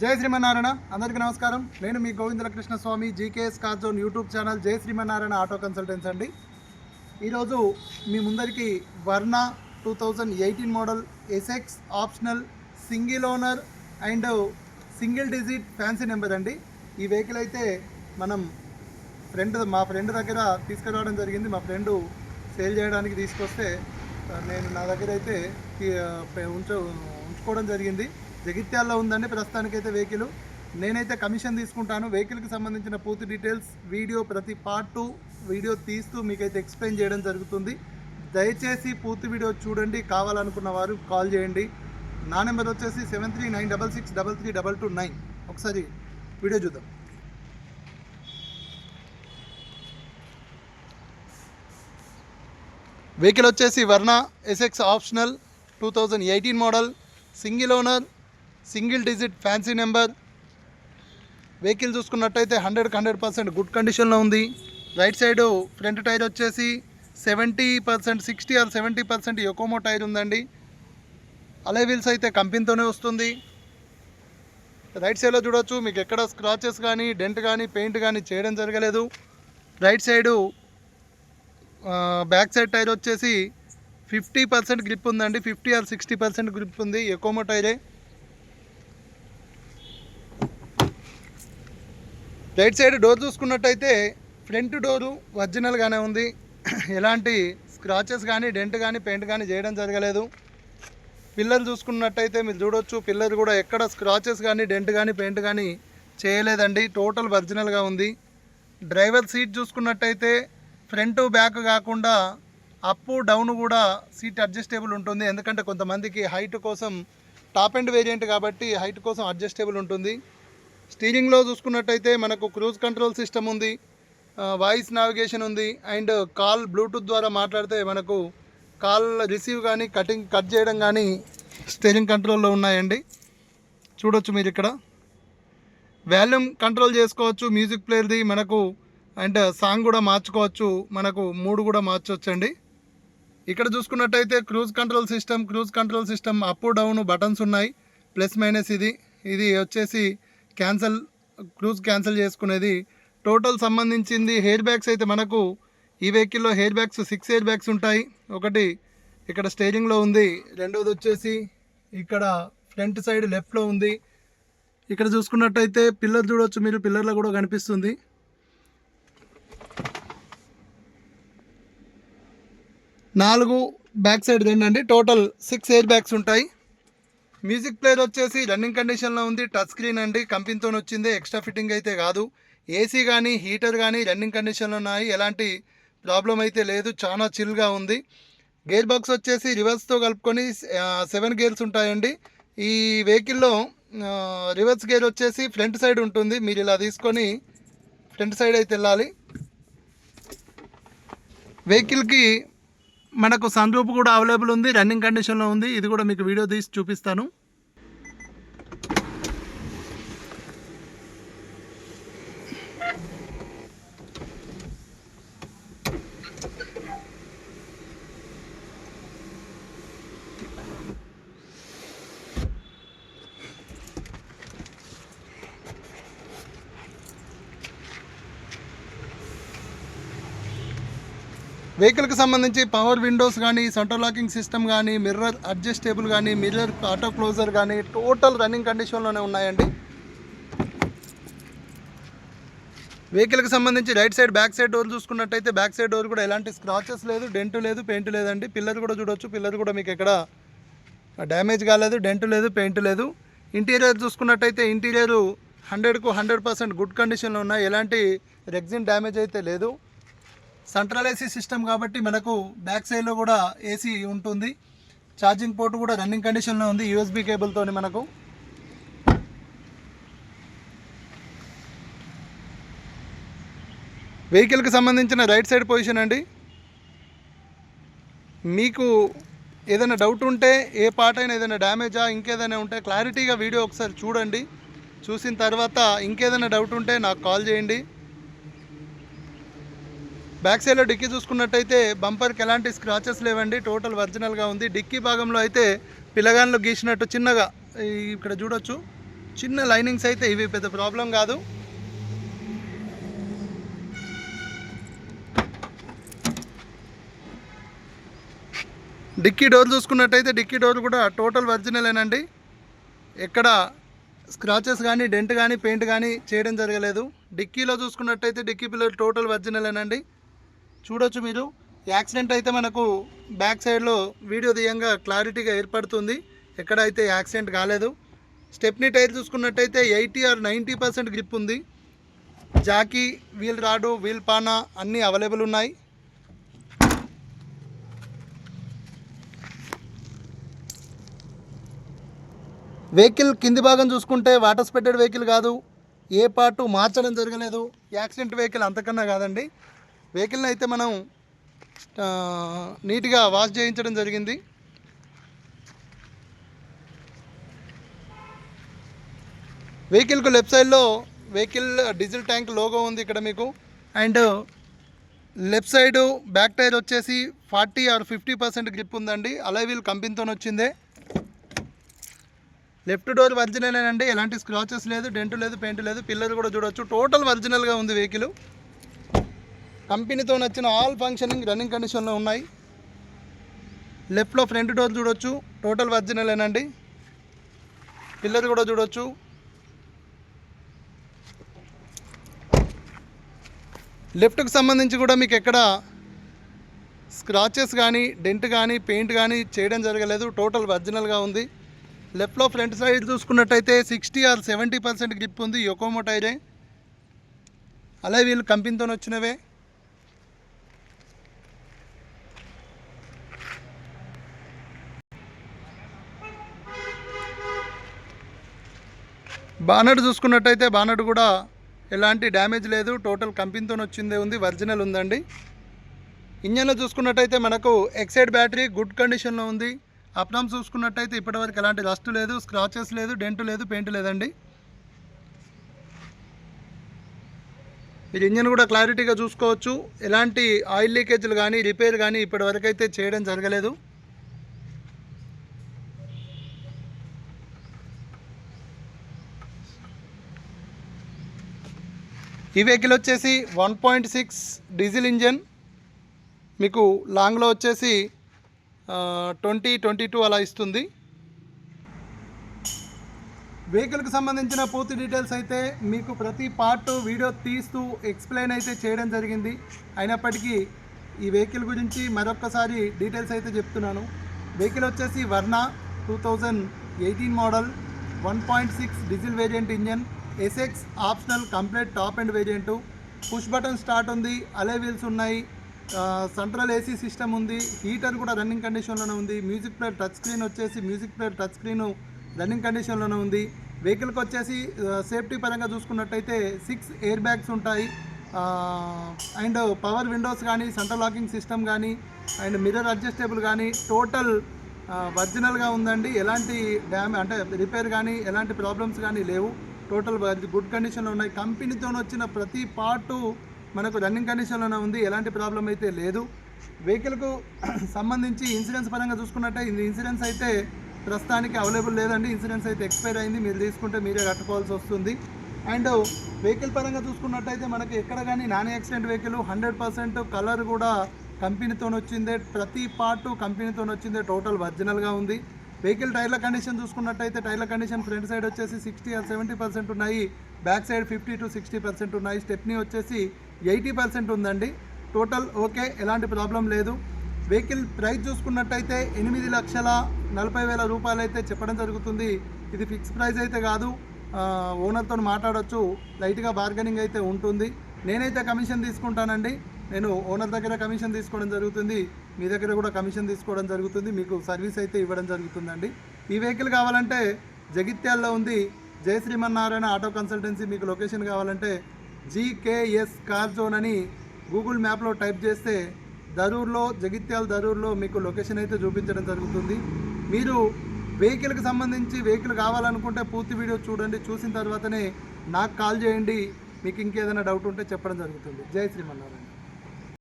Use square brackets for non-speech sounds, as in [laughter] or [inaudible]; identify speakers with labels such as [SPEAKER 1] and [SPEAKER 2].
[SPEAKER 1] జై శ్రీమన్నారాయణ. అందరికీ నమస్కారం. నేను మీ Govindalakrishna Swami GKS car zone YouTube channel జై శ్రీమన్నారాయణ ఆటో కన్సల్టెన్స్ అండి. ఈరోజు మీ ముందరికి Verna two thousand eighteen model SX optional single owner and single digit fancy number అండి. ఈ వెహికల్ అయితే మనం ఫ్రెండ్ మా ఫ్రెండ్ దగ్గర తీసుకురావడం జరిగింది. మా ఫ్రెండ్ సేల్ చేయడానికి తీసుకొస్తే నేను నా దగ్గర అయితే ఉంచు ఉంచ ఉంచుకోవడం జరిగింది. జగిత్యాల్లో ఉందండి ప్రస్తుతానికైతే వెహికల్. నేనైతే కమిషన్ తీసుకుంటాను. వెహికల్కి సంబంధించిన పూర్తి డీటెయిల్స్ వీడియో ప్రతి పార్ట్ వీడియో తీస్తూ మీకైతే ఎక్స్ప్లెయిన్ చేయడం జరుగుతుంది. దయచేసి పూర్తి వీడియో చూడండి. కావాలనుకున్న వారు కాల్ చేయండి. నా నెంబర్ వచ్చేసి seven three nine double six double three double two nine ఒకసారి వీడియో చూద్దాం. వెహికల్ వచ్చేసి Verna SX optional two thousand eighteen model single owner single digit fancy number. Vehicle చూసుకున్నట్టయితే హండ్రెడ్కి హండ్రెడ్ పర్సెంట్ గుడ్ కండిషన్లో ఉంది. రైట్ సైడ్ ఫ్రంట్ టైర్ వచ్చేసి seventy percent sixty or seventy percent Yokohama tyre ఉందండి. Alloy wheels అయితే కంపెనీతోనే వస్తుంది. Right సైడ్లో చూడొచ్చు మీకు ఎక్కడ స్క్రాచెస్ కానీ డెంట్ కానీ పెయింట్ కానీ చేయడం జరగలేదు. Right side back side tyre వచ్చేసి ఫిఫ్టీ పర్సెంట్ గ్రిప్ ఉందండి. Fifty or sixty percent grip ఉంది ఎకోమో టైరే. రైట్ సైడ్ డోర్ చూసుకున్నట్టయితే ఫ్రంట్ డోరు ఒరిజినల్గానే ఉంది. ఎలాంటి స్క్రాచెస్ కానీ డెంట్ కానీ పెయింట్ కానీ చేయడం జరగలేదు. పిల్లర్ చూసుకున్నట్టయితే మీరు చూడొచ్చు పిల్లర్ కూడా ఎక్కడ స్క్రాచెస్ కానీ డెంట్ కానీ పెయింట్ కానీ చేయలేదండి. టోటల్ ఒరిజినల్గా ఉంది. డ్రైవర్ సీట్ చూసుకున్నట్టయితే ఫ్రంట్ బ్యాక్ కాకుండా అప్ డౌన్ కూడా సీట్ అడ్జస్టేబుల్ ఉంటుంది. ఎందుకంటే కొంతమందికి హైట్ కోసం టాప్ అండ్ వేరియంట్ కాబట్టి హైట్ కోసం అడ్జస్టేబుల్ ఉంటుంది. స్టీరింగ్లో చూసుకున్నట్టయితే మనకు క్రూజ్ కంట్రోల్ సిస్టమ్ ఉంది వాయిస్ నావిగేషన్ ఉంది అండ్ కాల్ బ్లూటూత్ ద్వారా మాట్లాడితే మనకు కాల్ రిసీవ్ కానీ కటింగ్ కట్ చేయడం కానీ స్టీరింగ్ కంట్రోల్లో ఉన్నాయండి. చూడొచ్చు మీరు ఇక్కడ. వాల్యూమ్ కంట్రోల్ చేసుకోవచ్చు మ్యూజిక్ ప్లేయర్ది మనకు అండ్ సాంగ్ కూడా మార్చుకోవచ్చు మనకు మూడు కూడా మార్చవచ్చండి ఇక్కడ చూసుకున్నట్టయితే cruise control system cruise control system up down buttons ఉన్నాయి ప్లస్ మైనస్ ఇది. ఇది వచ్చేసి క్యాన్సల్ క్రూజ్ క్యాన్సిల్ చేసుకునేది. టోటల్ సంబంధించింది హెయిర్ బ్యాగ్స్ అయితే మనకు ఈ వెహికల్లో air bags six air bags ఉంటాయి. ఒకటి ఇక్కడ స్టేరింగ్లో ఉంది. రెండోది వచ్చేసి ఇక్కడ ఫ్రంట్ సైడ్ లెఫ్ట్లో ఉంది. ఇక్కడ చూసుకున్నట్టయితే పిల్లర్ చూడొచ్చు మీరు పిల్లర్లో కూడా కనిపిస్తుంది. నాలుగు బ్యాక్ సైడ్ ఏంటండి టోటల్ సిక్స్ ఎయిర్ బ్యాగ్స్ ఉంటాయి. మ్యూజిక్ ప్లేయర్ వచ్చేసి రన్నింగ్ కండిషన్లో ఉంది టచ్ స్క్రీన్ అండి కంపెనీతో వచ్చింది ఎక్స్ట్రా ఫిట్టింగ్ అయితే కాదు. ఏసీ కానీ హీటర్ కానీ రన్నింగ్ కండిషన్లో ఉన్నాయి ఎలాంటి ప్రాబ్లం అయితే లేదు చాలా చిల్గా ఉంది. గేర్ బాక్స్ వచ్చేసి రివర్స్తో కలుపుకొని సెవెన్ గేర్స్ ఉంటాయండి. ఈ వెహికల్లో రివర్స్ గేర్ వచ్చేసి ఫ్రంట్ సైడ్ ఉంటుంది మీరు ఇలా తీసుకొని ఫ్రంట్ సైడ్ అయితే వెళ్ళాలి. వెహికల్కి మనకు సన్ రూప్ కూడా అవైలబుల్ ఉంది రన్నింగ్ కండిషన్లో ఉంది. ఇది కూడా మీకు వీడియో తీసి చూపిస్తాను. వెహికల్కి సంబంధించి పవర్ విండోస్ కానీ సెంటర్ లాకింగ్ సిస్టమ్ కానీ మిర్రర్ అడ్జస్టేబుల్ కానీ మిర్రర్ ఆటో క్లోజర్ కానీ టోటల్ రన్నింగ్ కండిషన్లోనే ఉన్నాయండి. వెహికల్కి సంబంధించి right side back side door చూసుకున్నట్టయితే బ్యాక్ సైడ్ డోర్ కూడా ఎలాంటి స్క్రాచెస్ లేదు డెంట్ లేదు పెయింట్ లేదండి. పిల్లర్ కూడా చూడొచ్చు పిల్లర్ కూడా మీకు ఎక్కడ డ్యామేజ్ కాలేదు డెంట్ లేదు పెయింట్ లేదు. ఇంటీరియర్ చూసుకున్నట్టయితే ఇంటీరియర్ హండ్రెడ్కు హండ్రెడ్ పర్సెంట్ గుడ్ కండిషన్లో ఉన్నాయి. ఎలాంటి రెగ్జిన్ డ్యామేజ్ అయితే లేదు. సెంట్రల్ ఏసీ సిస్టమ్ కాబట్టి మనకు బ్యాక్ సైడ్లో కూడా ఏసీ ఉంటుంది. ఛార్జింగ్ పోర్ట్ కూడా రన్నింగ్ కండిషన్లో ఉంది. యూఎస్బీ కేబుల్తో మనకు. వెహికల్కి సంబంధించిన రైట్ సైడ్ పొజిషన్ అండి. మీకు ఏదైనా డౌట్ ఉంటే ఏ పార్ట్ అయినా ఏదైనా డ్యామేజా ఇంకేదైనా ఉంటే క్లారిటీగా వీడియో ఒకసారి చూడండి. చూసిన తర్వాత ఇంకేదైనా డౌట్ ఉంటే నాకు కాల్ చేయండి. బ్యాక్ సైడ్లో డిక్కీ చూసుకున్నట్టయితే బంపర్కి ఎలాంటి స్క్రాచెస్ లేవండి. టోటల్ ఒరిజినల్గా ఉంది. డిక్కీ భాగంలో అయితే పిల్లగాన్లు గీసినట్టు చిన్నగా ఇక్కడ చూడొచ్చు. చిన్న లైనింగ్స్ అయితే ఇవి పెద్ద ప్రాబ్లం కాదు. డిక్కీ డోర్ చూసుకున్నట్టయితే డిక్కీ డోర్ కూడా టోటల్ ఒరిజినలేనండి ఎక్కడ స్క్రాచెస్ కానీ డెంట్ కానీ పెయింట్ కానీ చేయడం జరగలేదు. డిక్కీలో చూసుకున్నట్టయితే డిక్కీ పిల్లలు టోటల్ ఒరిజినలేనండి చూడొచ్చు మీరు. యాక్సిడెంట్ అయితే మనకు బ్యాక్ సైడ్లో వీడియో తీయంగా క్లారిటీగా ఏర్పడుతుంది. ఎక్కడైతే యాక్సిడెంట్ కాలేదు. స్టెప్నీ టైర్ చూసుకున్నట్టయితే eighty or ninety percent grip ఉంది. జాకీ వీల్ రాడు వీల్ పానా అన్నీ అవైలబుల్ ఉన్నాయి. వెహికల్ కింది భాగం చూసుకుంటే వాటర్ స్పెట్టెడ్ వెహికల్ కాదు. ఏ పార్టు మార్చడం జరగలేదు. యాక్సిడెంట్ వెహికల్ అంతకన్నా కాదండి. వెహికల్ని అయితే మనం నీట్గా వాష్ చేయించడం జరిగింది. వెహికల్కు లెఫ్ట్ సైడ్లో వెహికల్ డీజిల్ ట్యాంక్ లోగో ఉంది ఇక్కడ మీకు. And left side back tyre వచ్చేసి forty or fifty percent grip ఉందండి. అలా వీల్ కంపెనీతో వచ్చిందే. లెఫ్ట్ డోర్ ఒరిజినల్ అండి ఎలాంటి స్క్రాచెస్ లేదు డెంట్ లేదు పెయింట్ లేదు పిల్లర్ కూడా చూడొచ్చు. టోటల్ ఒరిజినల్గా ఉంది వెహికల్. కంపెనీతో నచ్చిన ఆల్ ఫంక్షనింగ్ రన్నింగ్ కండిషన్లో ఉన్నాయి. లెఫ్ట్లో ఫ్రంట్ డోర్ చూడొచ్చు టోటల్ ఒరిజినలేనండి పిల్లర్ కూడా చూడొచ్చు. లెఫ్ట్కి సంబంధించి కూడా మీకు ఎక్కడ స్క్రాచెస్ కానీ డెంట్ కానీ పెయింట్ కానీ చేయడం జరగలేదు. టోటల్ ఒరిజినల్గా ఉంది. లెఫ్ట్లో ఫ్రంట్ సైడ్ చూసుకున్నట్టయితే sixty or seventy percent grip ఉంది. యొకోమో టైరే అలాగే వీళ్ళు కంపెనీతో వచ్చినవే బానర్ చూసుకున్నట్టయితే బానర్ కూడా ఎలాంటి డ్యామేజ్ లేదు. టోటల్ కంపెనీతో వచ్చిందే ఉంది. ఒరిజినల్ ఉందండి. ఇంజన్లో చూసుకున్నట్టయితే మనకు ఎక్సైడ్ బ్యాటరీ గుడ్ కండిషన్లో ఉంది. అప్నామ్ చూసుకున్నట్టయితే ఇప్పటివరకు ఎలాంటి రస్ట్ లేదు స్క్రాచెస్ లేదు డెంట్ లేదు పెయింట్ లేదండి. మీరు ఇంజన్ కూడా క్లారిటీగా చూసుకోవచ్చు. ఎలాంటి ఆయిల్ లీకేజ్లు కానీ రిపేర్ కానీ ఇప్పటివరకు అయితే చేయడం జరగలేదు. ఈ వెహికల్ వచ్చేసి one point six diesel engine. మీకు లాంగ్లో వచ్చేసి ట్వంటీ ట్వంటీ టూ అలా ఇస్తుంది. వెహికల్కి సంబంధించిన పూర్తి డీటెయిల్స్ అయితే మీకు ప్రతి పార్ట్ వీడియో తీస్తూ ఎక్స్ప్లెయిన్ అయితే చేయడం జరిగింది. అయినప్పటికీ ఈ వెహికల్ గురించి మరొక్కసారి డీటెయిల్స్ అయితే చెప్తున్నాను. వెహికల్ వచ్చేసి Verna two thousand eighteen model one point six diesel variant engine. SX optional complete top and variant push button start ఉంది. అలే వీల్స్ ఉన్నాయి. సెంట్రల్ ఏసీ సిస్టమ్ ఉంది. హీటర్ కూడా రన్నింగ్ కండిషన్లోనే ఉంది. మ్యూజిక్ ప్లేయర్ టచ్ స్క్రీన్ వచ్చేసి music player touch screen running కండిషన్లోనే ఉంది. వెహికల్కి వచ్చేసి సేఫ్టీ పరంగా చూసుకున్నట్టయితే సిక్స్ ఎయిర్ బ్యాగ్స్ ఉంటాయి. అండ్ పవర్ విండోస్ కానీ సెంట్రల్ లాకింగ్ సిస్టమ్ కానీ అండ్ మిర్రర్ అడ్జస్టబుల్ కానీ టోటల్ ఒరిజినల్గా ఉందండి. ఎలాంటి డ్యామ్ అంటే రిపేర్ కానీ ఎలాంటి ప్రాబ్లమ్స్ కానీ లేవు. టోటల్ గుడ్ కండిషన్లో ఉన్నాయి. కంపెనీతో వచ్చిన ప్రతి పార్టు మనకు రన్నింగ్ కండిషన్లోనే ఉంది. ఎలాంటి ప్రాబ్లం అయితే లేదు. వెహికల్కు [clears throat] సంబంధించి ఇన్సూరెన్స్ పరంగా చూసుకున్నట్టే ఇది ఇన్సూరెన్స్ అయితే ప్రస్తుతానికి అవైలబుల్ లేదండి. ఇన్సూరెన్స్ అయితే ఎక్స్పైర్ అయింది. మీరు తీసుకుంటే మీరే కట్టుకోవాల్సి వస్తుంది. అండ్ వెహికల్ పరంగా చూసుకున్నట్టయితే మనకి ఎక్కడ కానీ non accident vehicle hundred percent colour కూడా కంపెనీతో వచ్చిందే. ప్రతి పార్ట్ కంపెనీతో వచ్చిందే. టోటల్ ఒరిజినల్గా ఉంది. వెహికల్ టైర్ల కండిషన్ చూసుకున్నట్టయితే టైర్ల కండిషన్ ఫ్రంట్ సైడ్ వచ్చేసి సిక్స్టీ ఆర్ సెవెంటీ పర్సెంట్ ఉన్నాయి. Back side fifty to sixty percent ఉన్నాయి. స్టెప్నీ వచ్చేసి ఎయిటీ పర్సెంట్ ఉందండి. టోటల్ ఓకే ఎలాంటి ప్రాబ్లం లేదు. వెహికల్ ప్రైస్ చూసుకున్నట్టయితే ఎనిమిది లక్షల నలభై వేల రూపాయలు అయితే చెప్పడం జరుగుతుంది. ఇది ఫిక్స్ ప్రైస్ అయితే కాదు. ఓనర్తో మాట్లాడొచ్చు. లైట్గా బార్గెనింగ్ అయితే ఉంటుంది. నేనైతే కమిషన్ తీసుకుంటానండి. నేను ఓనర్ దగ్గర కమిషన్ తీసుకోవడం జరుగుతుంది మీ దగ్గర కూడా కమిషన్ తీసుకోవడం జరుగుతుంది మీకు సర్వీస్ అయితే ఇవ్వడం జరుగుతుందండి. ఈ వెహికల్ కావాలంటే జగిత్యాల్లో ఉంది జయ శ్రీమన్నారాయణ ఆటో కన్సల్టెన్సీ మీకు లొకేషన్ కావాలంటే జీకేఎస్ కార్ జోన్ అని గూగుల్ మ్యాప్లో టైప్ చేస్తే దరూర్లో జగిత్యాల దరూర్లో మీకు లొకేషన్ అయితే చూపించడం జరుగుతుంది. మీరు వెహికల్కి సంబంధించి వెహికల్ కావాలనుకుంటే పూర్తి వీడియో చూడండి చూసిన తర్వాతనే నాకు కాల్ చేయండి మీకు ఇంకేదైనా డౌట్ ఉంటే చెప్పడం జరుగుతుంది. జై శ్రీమన్నారాయణ.